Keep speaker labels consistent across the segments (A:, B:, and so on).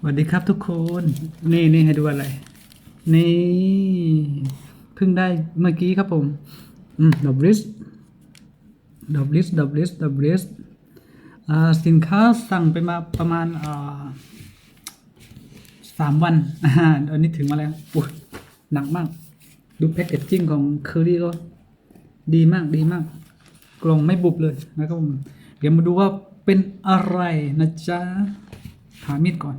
A: สวัสดีครับทุกคน นี่นี่ให้ดูอะไร นี่เพิ่งได้เมื่อกี้ครับผม อืมดับลิสดับลิสดับลิสดับลิสอ่าสินค้าสั่งไปมาประมาณอ่าสามวันอ่าอันนี้ถึงมาแล้วปุ๊ยหนักมาก ดูแพ็กเกจจิ้งของเคอรี่ก็ ดีมากดีมาก กล่องไม่บุบเลยนะครับผม เดี๋ยวมาดูว่าเป็นอะไรนะจ๊ะหามีดก่อน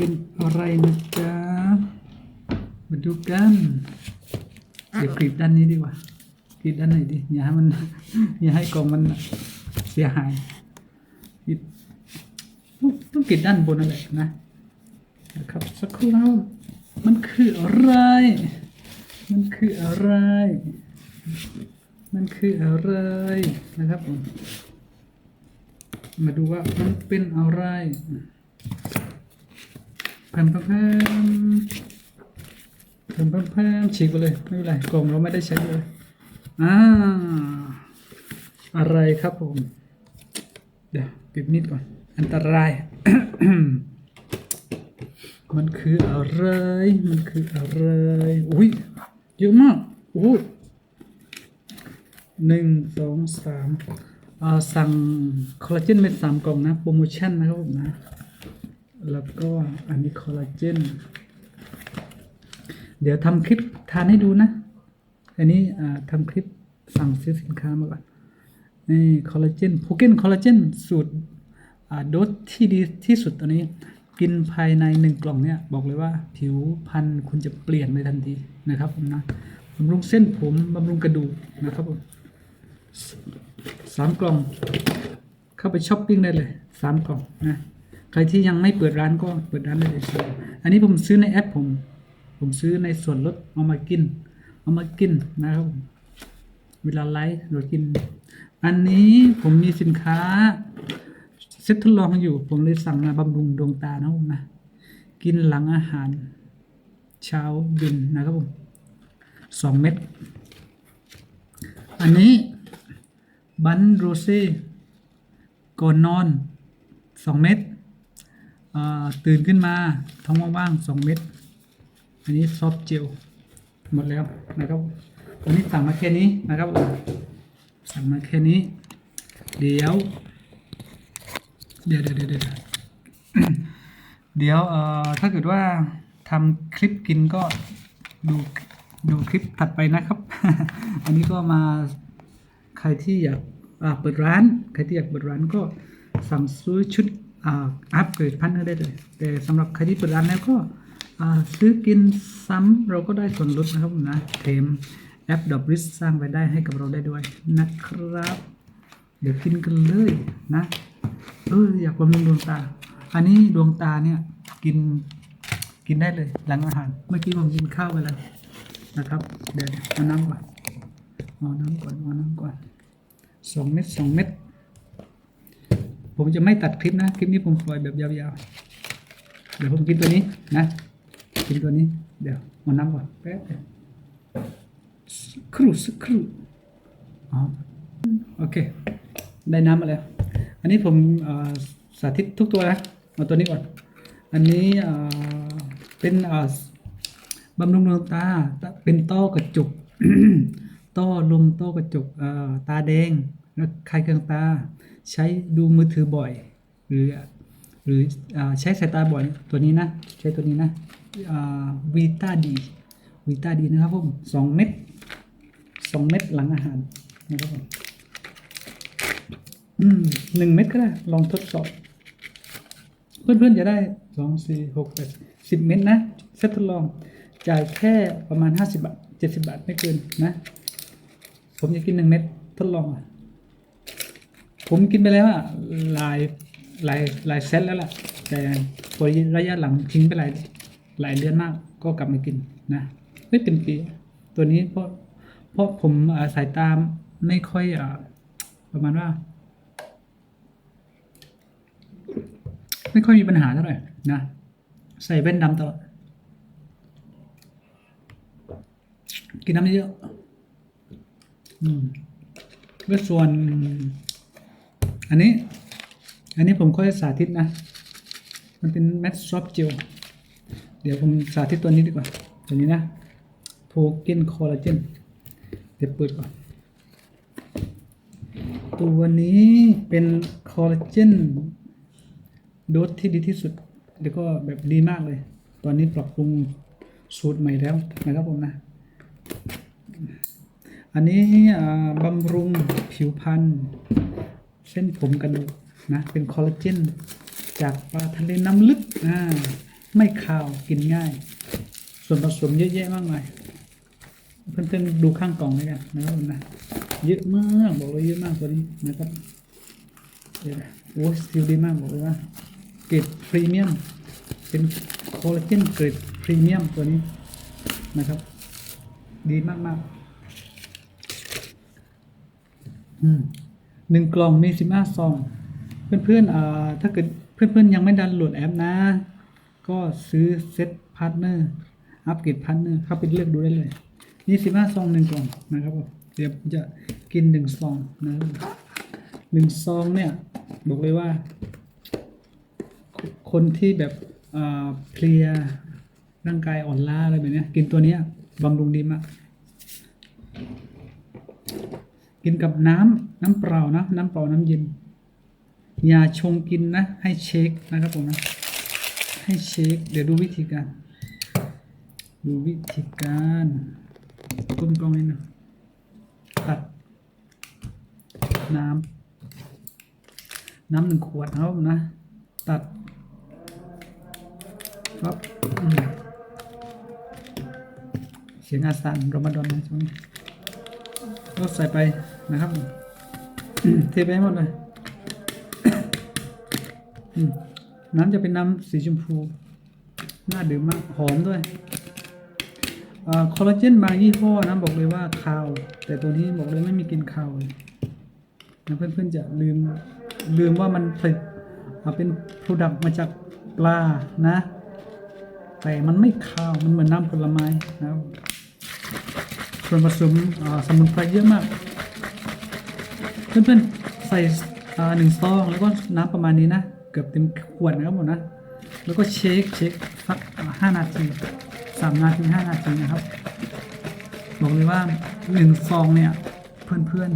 A: เป็นอะไรนะจ๊ะ มาดูกัน เดี๋ยวกรีดด้านนี้ดีกว่ากรีดด้านไหนดีอย่าให้มันอย่าให้กล่องมันเสียหายกรีดต้องกรีดด้านบนนั่นแหละนะนะครับสักครู่นะครับมันคืออะไร มันคืออะไร มันคืออะไรนะครับผมมาดูว่ามันเป็นอะไร แผ่นแผ่นแผ่นแผ่นแผ่นฉีกไปเลยไม่เป็นไรกล่องเราไม่ได้ใช้เลยอ่าอะไรครับผม เดี๋ยวปิดมีดก่อน อันตราย มันคืออะไร มันคืออะไร อุ้ยเยอะมากโอ้หนึ่งสองสามอ่าสั่งคอลลาเจนเป็นสามกล่องนะ โปรโมชั่นนะครับผมนะ แล้วก็อันนี้คอลลาเจน เดี๋ยวทำคลิปทานให้ดูนะ อันนี้ทำคลิปสั่งซื้อสินค้ามาก่อน นี่คอลลาเจนโพเกนคอลลาเจนสูตรโดสที่ดีที่สุดตอนนี้ กินภายในหนึ่งกล่องเนี่ย บอกเลยว่าผิวพรรณคุณจะเปลี่ยนไปทันทีนะครับผมนะบำรุงเส้นผมบำรุงกระดูกนะครับผมสามกล่อง เข้าไปช้อปปิ้งได้เลยสามกล่องนะ ใครที่ยังไม่เปิดร้านก็เปิดร้านได้เลยครับอันนี้ผมซื้อในแอปผม ผมซื้อในส่วนลดเอามากิน เอามากินนะครับผมเวลาไลฟ์เรากิน อันนี้ผมมีสินค้าเซ็ตทดลองอยู่ ผมเลยสั่งมาบำรุงดวงตานะผมนะ กินหลังอาหาร เช้าเย็นนะครับผมสองเม็ด อันนี้บันโรเซ่ก่อนนอนสองเม็ด ตื่นขึ้นมาท้องว่างๆสองเม็ดอันนี้ซอฟเจลหมดแล้วนะครับวันนี้สั่งมาแค่นี้นะครับสั่งมาแค่นี้ เดี๋ยว เดี๋ยวเดี๋ยวเดี๋ยวเดี๋ยวเดี๋ยวเอ่อถ้าเกิดว่าทำคลิปกินก็ดูดูคลิปถัดไปนะครับ อันนี้ก็มาใครที่อยากเปิดร้าน ใครที่อยากเปิดร้านก็สั่งซื้อชุด อ่าอัปเกรดพันเนอร์ได้เลย แต่สำหรับใครที่เปิดร้านแล้วก็ซื้อกินซ้ำเราก็ได้ส่วนลดนะครับผมนะเทมแอปดับริสสร้างรายได้ให้กับเราได้ด้วยนะครับ เดี๋ยวกินกันเลยนะเอออยากบำรุงดวงตา อันนี้ดวงตาเนี่ยกินกินได้เลยหลังอาหาร เมื่อกี้ผมกินข้าวไปแล้วนะครับ เดี๋ยวเอาน้ำก่อนเอาน้ำก่อนเอาน้ำก่อนสองเม็ดสองเม็ด ผมจะไม่ตัดคลิปนะ คลิปนี้ผมปล่อยแบบยาวๆ เดี๋ยวผมกินตัวนี้นะ กินตัวนี้ เดี๋ยวเอาน้ำก่อนแป๊บครูสักครูอ๋อโอเค ได้น้ำมาแล้ว อันนี้ผมสาธิตทุกตัวนะเอาตัวนี้ก่อน อันนี้เป็นบำรุงดวงตา เป็นต้อกระจกต้อลมต้อกระจกตาแดงแล้วคลายเครื่องตา ใช้ดูมือถือบ่อย หรือหรืออใช้สายตาบ่อยตัวนี้นะ ใช้ตัวนี้นะวีตาดีวีตาดีนะครับผมสองเม็ดสองเม็ดหลังอาหารนะครับผมอืมหนึ่งเม็ดก็ได้ลองทดสอบ เพื่อนๆจะได้สองสี่หกแปดสิบเม็ดนะเซตทดลองจ่ายแค่ประมาณห้าสิบาทเจ็ดสิบาทไม่เกินนะ ผมจะกินหนึ่งเม็ดทดลองอะ ผมกินไปแล้วอะหลายหลายหลายเซตแล้วล่ะ แต่พอระยะหลังทิ้งไปหลายหลายเดือนมาก ก็กลับมากินนะไม่เป็นปีตัวนี้เพราะเพราะผมอาสายตามไม่ค่อยอ่าประมาณว่า ไม่ค่อยมีปัญหาเท่าไหร่นะใส่แว่นดำตลอดกินน้ำเยอะอืมแล้วส่วน อันนี้ อันนี้ผมค่อยสาธิตนะ มันเป็นแมทซอฟเจล เดี๋ยวผมสาธิตตัวนี้ดีกว่า ตัวนี้นะโ o เกนคอลลาเจน เดี๋ยวเปิดก่อน ตัวนี้เป็นคอลลาเจนโดสที่ดีที่สุด แล้วก็แบบดีมากเลย ตอนนี้ปรับปรุงสูตรใหม่แล้วนะครับผมนะ อันนี้บำรุงผิวพรรณ ส้นผมกระดูกนะเป็นคอลลาเจนจากปลาทะเลน้ำลึกอ่าไม่คาวกินง่าย ส่วนผสมเยอะแยะมากมายเพื่อนๆดูข้างกล่องเลยกันนะครับนะเยอะมากบอกเลยเยอะมากตัวนี้นะครับเดี๋ยวโอ้สติลดีมากบอกเลยว่าเกรดพรีเมียมเป็นคอลลาเจนเกรดพรีเมียมตัวนี้นะครับ ดีมากมากๆอืม หนึ่งกล่องมีสิบห้าซอง เพื่อนๆอ่ถ้าเกิดเพื่อนๆยังไม่ดันโหลดแอปนะ ก็ซื้อเซ็ตพาร์ทเนอร์อัปเกรดพาร์ทเนอร์เข้าไปเลือกดูได้เลยนี่สิบห้าซองหนึ่งกล่องนะครับผมเดี๋ยวจะกินหนึ่งซองนะครับหนึ่งซองเนี่ย บอกเลยว่า คนที่แบบอ่าเพลียร่างกายอ่อนล้าอะไรแบบนี้กินตัวนี้บำรุงดีมาก กินกับน้ำน้ำเปล่านะ น้ำเปล่าน้ำเย็น อย่าชงกินนะ ให้เช็คนะครับผมนะ ให้เช็ค เดี๋ยวดูวิธีการ ดูวิธีการก้มกล้องนิดหนึงตัด น้ำน้ำหนึ่งขวดครับนะ ตัดครับเสียงอาสานรอมฎอนนะช่วงนี้ ก็ใส่ไปนะครับเทไปให้หมดเลยน้ำจะเป็นน้ำสีชมพู น่าดื่มมากหอมด้วยอคอลลาเจนบางยี่ห้อนะบอกเลยว่าคาว แต่ตัวนี้บอกเลยไม่มีกลิ่นคาวเลยนะเพื่อนๆจะลืมลืมว่ามันผลิตอ่าเป็น Product มาจากปลานะ แต่มันไม่คาว มันเหมือนน้ำผลไม้นะครับ ส่วนผสมสมุนไพรเยอะมาก เพื่อนๆ ใส่หนึ่งซอง แล้วก็น้ำประมาณนี้นะ เกือบเต็มขวดนะครับผมนะ แล้วก็เช็คเช็คสักห้านาทีสามนาทีห้านาทีนะครับ บอกเลยว่าหนึ่งซองเนี่ย เพื่อน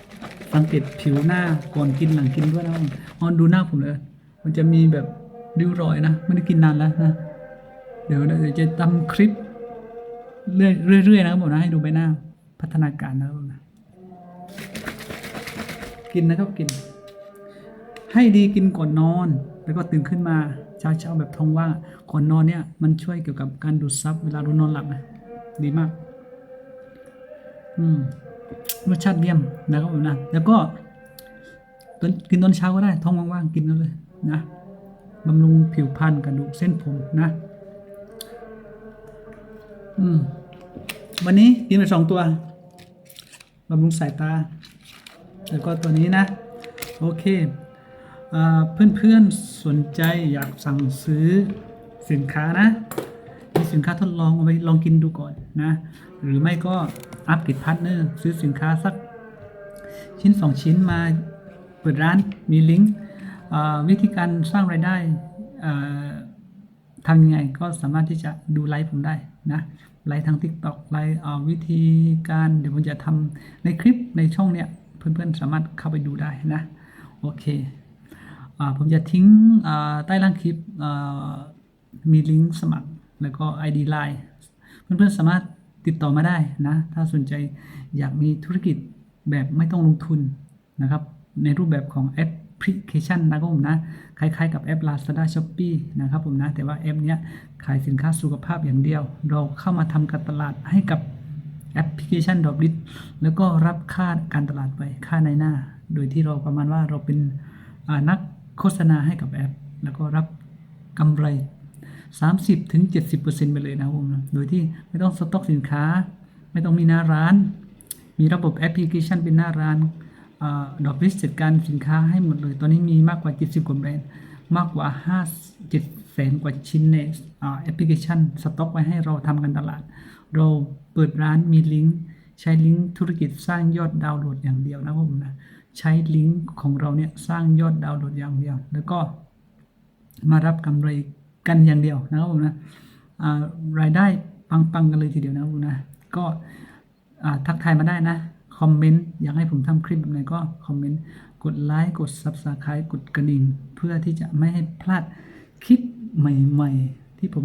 A: ๆ สังเกตผิวหน้าก่อนกินหลังกินด้วยนะครับออนดูหน้าผมเลย มันจะมีแบบริ้วรอยนะ ไม่ได้กินนานแล้วนะ เดี๋ยวเดี๋ยวจะทำคลิป เรื่อยๆนะครับผมนะให้ดูใบหน้า พัฒนาการนะครับผมนะกินนะครับกิน ให้ดีกินก่อนนอน แล้วก็ตื่นขึ้นมาเช้าเช้าๆแบบท้องว่างก่อนนอนเนี่ย มันช่วยเกี่ยวกับการดูดซับเวลาเรานอนหลับนะดีมาก อืมรสชาติเยี่ยมนะครับผมนะแล้วก็ตอนกินตอนเช้าก็ได้ท้องว่างๆกินกันเลยนะบำรุงผิวพรรณกระดูกเส้นผมนะ อืม วันนี้กินไปสองตัวบำรุงสายตา แล้วก็ตัวนี้นะ โอเคอเพื่อนๆสนใจอยากสั่งซื้อสินค้านะมีสินค้าทดลองเอาไปลองกินดูก่อนนะ หรือไม่ก็อัพกรดพาร์ทเนอร์ซื้อสินค้าสักชิ้น 2 ชิ้นมาเปิดร้านมีลิงก์วิธีการสร้างรายได้ ทำยังไงก็สามารถที่จะดูไลฟ์ผมได้นะไลฟ์ทาง TikTok ไลฟ์วิธีการเดี๋ยวผมจะทำในคลิปในช่องเนี้ยเพื่อนๆสามารถเข้าไปดูได้นะโอเคอผมจะทิ้งใต้ล่างคลิปมีลิงก์สมัครแล้วก็ ID Line เพื่อนๆสามารถติดต่อมาได้นะ ถ้าสนใจอยากมีธุรกิจแบบไม่ต้องลงทุนนะครับ ในรูปแบบของแอป พลิเคชันนะครับผมนะ คล้ายๆกับแอป Lazada Shopee นะครับผมนะ แต่ว่าแอปเนี้ยขายสินค้าสุขภาพอย่างเดียว เราเข้ามาทำการตลาดให้กับแอปพลิเคชันดอกลิสแล้วก็รับค่าการตลาดไปค่าในหน้า โดยที่เราประมาณว่าเราเป็นนักโฆษณาให้กับแอป แล้วก็รับกำไร 30ถึง70%ไปเลยนะครับผมนะโดยที่ไม่ต้องสต็อกสินค้า ไม่ต้องมีหน้าร้าน มีระบบแอปพลิเคชันเป็นหน้าร้าน ดอกลิสจัดการสินค้าให้หมดเลย ตอนนี้มีมากกว่า 70 กว่าแบรนด์ มากกว่า 5 7แสนกว่าชิ้นในแอปพลิเคชัน สต็อกไว้ให้เราทำกันตลาด เราเปิดร้านมีลิงก์ ใช้ลิงก์ธุรกิจสร้างยอดดาวน์โหลดอย่างเดียวนะผมนะ ใช้ลิงก์ของเราเนี่ยสร้างยอดดาวน์โหลดอย่างเดียว แล้วก็มารับกำไรกันอย่างเดียวนะครับผมนะรายได้ปังๆกันเลยทีเดียวนะครับผมนะ ก็ทักทายมาได้นะ คอมเมนต์อยากให้ผมทำคลิปแบบไหนก็คอมเมนต์กดไลค์กด Subscribe กดกระดิ่ง เพื่อที่จะไม่ให้พลาดคลิปใหม่ๆ ที่ผม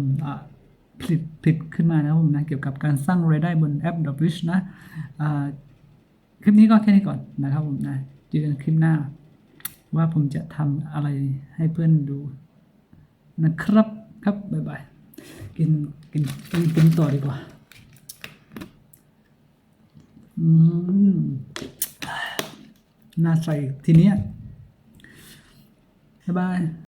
A: ผลิตผลิตขึ้นมานะครับผมนะ เกี่ยวกับการสร้างรายได้บนแอป d o b l i s h นะคลิปนี้ก็แค่นี้ก่อนนะครับผมนะเจอกันคลิปหน้า ว่าผมจะทำอะไรให้เพื่อนดูนะครับครับบ๊ายบายกินกินกินกินต่อดีกว่า น่าใส่ทีเนี้ยบ๊ายบาย